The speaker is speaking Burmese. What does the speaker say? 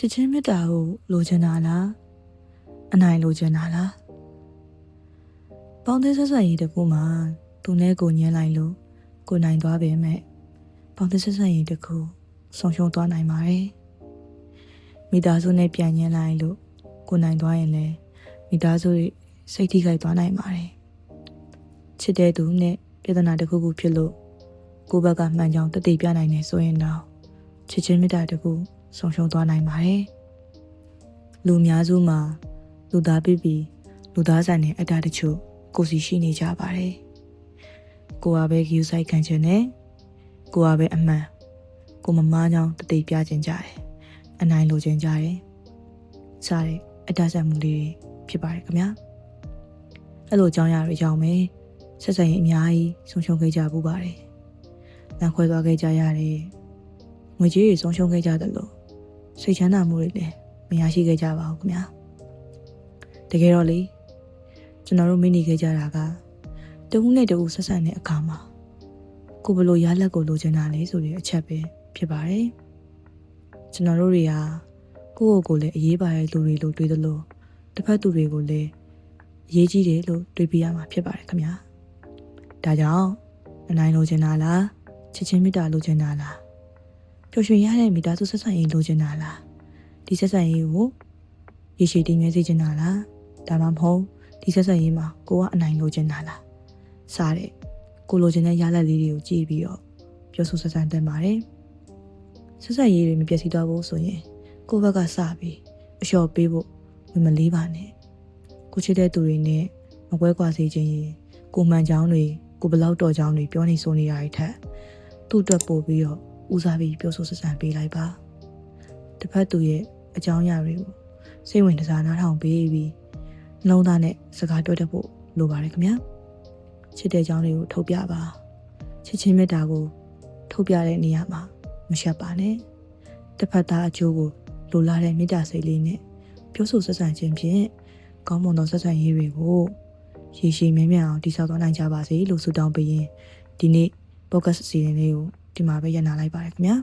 ချစ်ချင်းမေတ္တာကိုလိုချင်တာလားအနိုင်လိုချင်တာလားပေါင်းသင်းဆက်ဆက်ရေးတစ်ခုမှာသူနဲ့ကိုညင်းလိုက်လို့ကိုနိုင်သွားပေမဲ့ပေါင်းသင်းဆက်ဆက်ရေးတစ်ခုဆုံးရှုံးသွားနိုင်ပါတယ်မိသားစုနဲ့ပြန်ညင်းလိုက်လို့ကိုနိုင်သွားရင်လည်းမိသားစုရဲ့စိတ်ထိခိုက်သွားနိုင်ပါတယ်ချစ်တဲ့သူနဲ့ပြဿနာတစ်ခုခုဖြစ်လို့ကိုယ့်ဘက်ကမှန်ကြောင်တတိပြနိုင်နေဆိုရင်တော့ချစ်ချင်းမေတ္တာတစ်ခု ဆုံးရှုံးသွားနိုင်ပါတယ်လူအများစုမှာလူသားပြပြီးလူသားဆိုင်တဲ့အတ္တတချို့ကိုယ်စီရှိနေကြပါတယ်ကိုကပဲယူဆိုင်ခံခြင်းနဲ့ကိုကပဲအမှန်ကိုမမားကြောင်တတိပြခြင်းကြတယ်အနိုင်လိုခြင်းကြတယ်စားတဲ့အတ္တဆိုင်မှုလေးတွေဖြစ်ပါတယ်ခင်ဗျာအဲ့လိုအကြောင်းအရာတွေကြောင့်ပဲဆက်ဆံရေးအများကြီးဆုံးရှုံးခဲ့ကြပူပါတယ်လမ်းခွဲသွားခဲ့ကြရတယ်ငွေကြေးတွေဆုံးရှုံးခဲ့ကြတယ်လို့ စိတ်ချမ်းသာမှုတွေလည်းမရရှိခဲ့ကြပါဘူးခင်ဗျာတကယ်တော့လေကျွန်တော်တို့မိနေခဲ့ကြတာကတဦးနဲ့တဦးဆက်ဆံတဲ့အခါမှာကိုဘလို့ရလက်ကိုလိုချင်တာလေဆိုတဲ့အချက်ပဲဖြစ်ပါတယ်ကျွန်တော်တို့တွေကကိုယ့်ကိုယ်ကိုလည်းအရေးပါတဲ့လူတွေလို့တွေးသလိုတစ်ဖက်သူတွေကိုလည်းအရေးကြီးတယ်လို့တွေးပြရမှာဖြစ်ပါတယ်ခင်ဗျာဒါကြောင့်အနိုင်လိုချင်တာလားချစ်ချင်းမေတ္တာလိုချင်တာလား ပျော်ရွှင်ရတဲ့မိသားစုဆက်ဆံရေးလိုချင်တာလားဒီဆက်ဆံရေးကိုရေရှည်တည်မြဲစေချင်တာလားဒါမှမဟုတ်ဒီဆက်ဆံရေးမှာကိုကအနိုင်လိုချင်တာလားစားတဲ့ကိုလိုချင်တဲ့ရလဒ်လေးတွေကိုကြည့်ပြီးတော့ပြောဆိုဆက်ဆံတင်ပါတယ်ဆက်ဆံရေးတွေမပြည့်စည်တော့ဘူးဆိုရင်ကိုယ့်ဘက်ကစပြီးအလျှော်ပေးဖို့ဝင်မလေးပါနဲ့ကိုချစ်တဲ့သူတွေနဲ့မကွဲကွာစေခြင်းရင်ကိုမှန်ချောင်းတွေကိုဘလောက်တော်ချောင်းတွေပြောနေဆိုနေရတဲ့ထက်သူ့အတွက်ပို့ပြီးတော့ ဦးစားပြီးပြောဆိုဆက်ဆံပေးလိုက်ပါတစ်ဖက်သူရဲ့အကြောင်းအရာတွေကိုစိတ်ဝင်စားနားထောင်ပေးပြီးနှလုံးသားနဲ့စကားပြောတတ်ဖို့လိုပါတယ်ခင်ဗျာချစ်တဲ့ကြောင်းတွေကိုထုတ်ပြပါချစ်ချင်းမေတ္တာကိုထုတ်ပြတဲ့နေရာမှာမရှက်ပါနဲ့တစ်ဖက်သားအကျိုးကိုလိုလားတဲ့မေတ္တာစိတ်လေးနဲ့ပြောဆိုဆက်ဆံခြင်းဖြင့်ကောင်းမွန်သောဆက်ဆံရေးတွေကိုရေရှည်မြဲမြံအောင်တည်ဆောက်သွားနိုင်ကြပါစေလို့ဆုတောင်းပေးရင်ဒီနေ့ podcast အစီအစဉ်လေးကို ဒီမှာပဲရပ်နာလိုက်ပါရခင်ဗျာ